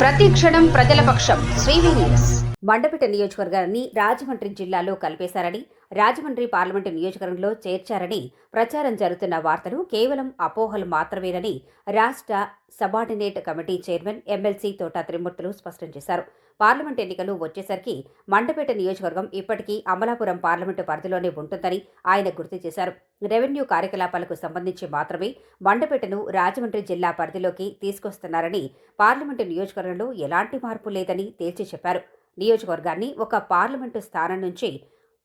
ప్రతి క్షణం ప్రజల పక్షం. శ్రీవి మండపేట నియోజకవర్గాన్ని రాజమండ్రి జిల్లాలో కలిపేశారని రాజమండ్రి పార్లమెంటు నియోజకవర్గంలో చేర్చారని ప్రచారం జరుగుతున్న వార్తలు కేవలం అపోహలు మాత్రమేనని రాష్ట్ర సబార్డినేట్ కమిటీ చైర్మన్ ఎమ్మెల్సీ తోట త్రిమూర్తులు స్పష్టం చేశారు. పార్లమెంట్ ఎన్నికలు వచ్చేసరికి మండపేట నియోజకవర్గం ఇప్పటికీ అమలాపురం పార్లమెంటు పరిధిలోనే ఉంటుందని ఆయన గుర్తు చేశారు. రెవెన్యూ కార్యకలాపాలకు సంబంధించి మాత్రమే మండపేటను రాజమండ్రి జిల్లా పరిధిలోకి తీసుకొస్తున్నారని పార్లమెంటు నియోజకవర్గంలో ఎలాంటి మార్పు లేదని తేల్చి చెప్పారు. నియోజకవర్గాన్ని ఒక పార్లమెంటు స్థానం నుంచి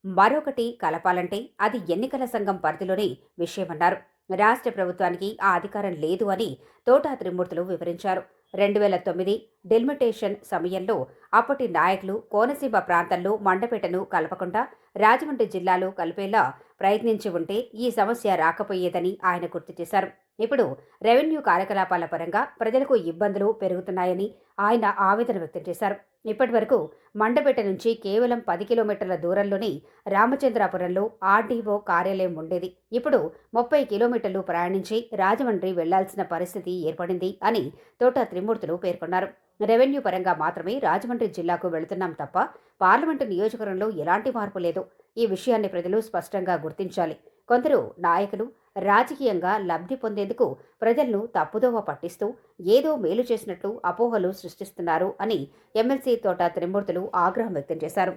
మరొకటి కలపాలంటే అది ఎన్నికల సంఘం పరిధిలోని విషయమన్నారు. రాష్ట్ర ప్రభుత్వానికి ఆ అధికారం లేదు అని తోటా త్రిమూర్తులు వివరించారు. రెండు వేల తొమ్మిది డెల్మిటేషన్ సమయంలో అప్పటి నాయకులు కోనసీమ ప్రాంతంలో మండపేటను కలపకుండా రాజమండ్రి జిల్లాలో కలిపేలా ప్రయత్నించి ఉంటే ఈ సమస్య రాకపోయేదని ఆయన గుర్తు చేశారు. ఇప్పుడు రెవెన్యూ కార్యకలాపాల పరంగా ప్రజలకు ఇబ్బందులు పెరుగుతున్నాయని ఆయన ఆవేదన వ్యక్తం చేశారు. ఇప్పటి వరకు మండపేట నుంచి కేవలం పది కిలోమీటర్ల దూరంలోని రామచంద్రాపురంలో ఆర్డీఓ కార్యాలయం ఉండేది. ఇప్పుడు ముప్పై కిలోమీటర్లు ప్రయాణించి రాజమండ్రి వెళ్ళాల్సిన పరిస్థితి ఏర్పడింది అని తోట త్రిమూర్తులు పేర్కొన్నారు. రెవెన్యూ పరంగా మాత్రమే రాజమండ్రి జిల్లాకు వెళుతున్నాం తప్ప పార్లమెంటు నియోజకవర్గంలో ఎలాంటి మార్పు లేదు. ఈ విషయాన్ని ప్రజలు స్పష్టంగా గుర్తించాలి. కొందరు నాయకులు రాజకీయంగా లబ్ధి పొందేందుకు ప్రజలను తప్పుదోవ పట్టిస్తూ ఏదో మేలు చేసినట్లు అపోహలు సృష్టిస్తున్నారు అని ఎమ్మెల్సీ తోట త్రిమూర్తులు ఆగ్రహం వ్యక్తం చేశారు.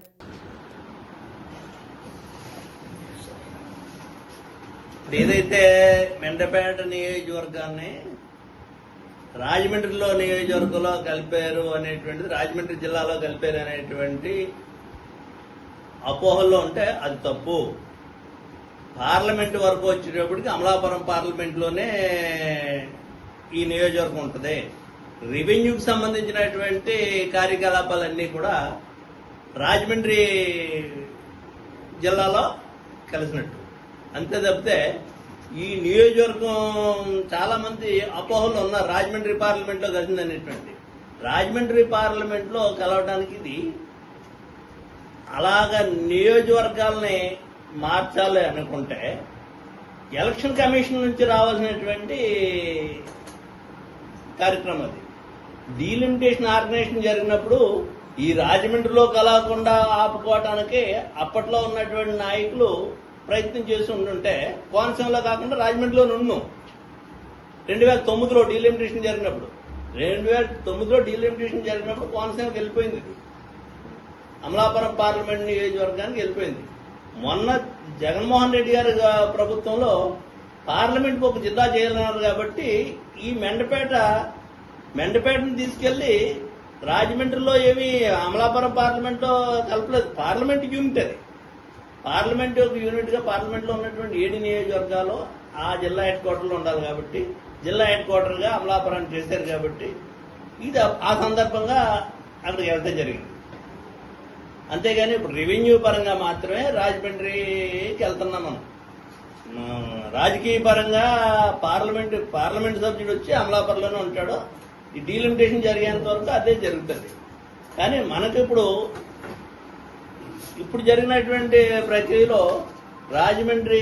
ఏదైతే మెండపేట నియోజకవర్గాన్ని రాజమండ్రిలో నియోజకవర్గంలో కలిపారు అనేటువంటిది రాజమండ్రి జిల్లాలో కలిపారు అనేటువంటి అపోహల్లో ఉంటే అది తప్పు. పార్లమెంట్ వరకు వచ్చేటప్పటికి అమలాపురం పార్లమెంట్లోనే ఈ నియోజకవర్గం ఉంటుంది. రెవెన్యూకి సంబంధించినటువంటి కార్యకలాపాలన్నీ కూడా రాజమండ్రి జిల్లాలో కలిసినట్టు. అంతే తప్పితే ఈ నియోజకవర్గం చాలా మంది అపోహలు ఉన్నారు రాజమండ్రి పార్లమెంట్లో కలిసింది అనేటువంటి రాజమండ్రి పార్లమెంట్లో కలవడానికి ఇది అలాగా నియోజకవర్గాల్ని మార్చాలి అనుకుంటే ఎలక్షన్ కమిషన్ నుంచి రావాల్సినటువంటి కార్యక్రమం అది. డీలిమిటేషన్ ఆర్గనైజేషన్ జరిగినప్పుడు ఈ రాజమండ్రిలో కలగకుండా ఆపుకోవటానికి అప్పట్లో ఉన్నటువంటి నాయకులు ప్రయత్నం చేసి ఉండుంటే కోనసీమలో కాకుండా రాజమండ్రిలో ఉన్నాం. రెండు వేల తొమ్మిదిలో డీలిమిటేషన్ జరిగినప్పుడు. రెండు వేల తొమ్మిదిలో డీలిమిటేషన్ జరిగినప్పుడు కోనసీమకి వెళ్ళిపోయింది ఇది. అమలాపురం పార్లమెంట్ నియోజకవర్గానికి వెళ్ళిపోయింది. మొన్న జగన్మోహన్ రెడ్డి గారి ప్రభుత్వంలో పార్లమెంట్ ఒక జిల్లా చేయాలన్నారు కాబట్టి ఈ మెండపేట మెండపేటను తీసుకెళ్ళి రాజమండ్రిలో ఏమి అమలాపురం పార్లమెంట్లో కలపలేదు. పార్లమెంట్ యూనిట్ అది. పార్లమెంట్ ఒక యూనిట్గా పార్లమెంట్లో ఉన్నటువంటి ఏడు నియోజకవర్గాల్లో ఆ జిల్లా హెడ్ క్వార్టర్లో ఉండాలి కాబట్టి జిల్లా హెడ్ క్వార్టర్గా చేశారు కాబట్టి ఇది ఆ- సందర్భంగా అక్కడికి వెళ్తే జరిగింది. అంతేగాని ఇప్పుడు రెవెన్యూ పరంగా మాత్రమే రాజమండ్రికి వెళ్తున్నాం మనం. రాజకీయ పరంగా పార్లమెంట్ పార్లమెంట్ సభ్యుడు వచ్చి అమలాపురంలోనే ఉంటాడు. ఈ డీలిమిటేషన్ జరిగేంత వరకు అదే జరుగుతుంది. కానీ మనకి ఇప్పుడు ఇప్పుడు జరిగినటువంటి ప్రక్రియలో రాజమండ్రి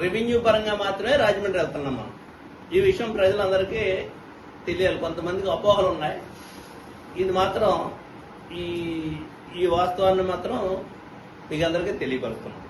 రెవెన్యూ పరంగా మాత్రమే రాజమండ్రి వెళ్తున్నాం మనం. ఈ విషయం ప్రజలందరికీ తెలియాలి. కొంతమందికి అపోహలు ఉన్నాయి. ఇది మాత్రం ఈ ఈ వాస్తవాన్ని మాత్రం మీకు అందరికీ తెలియపరుస్తున్నాం.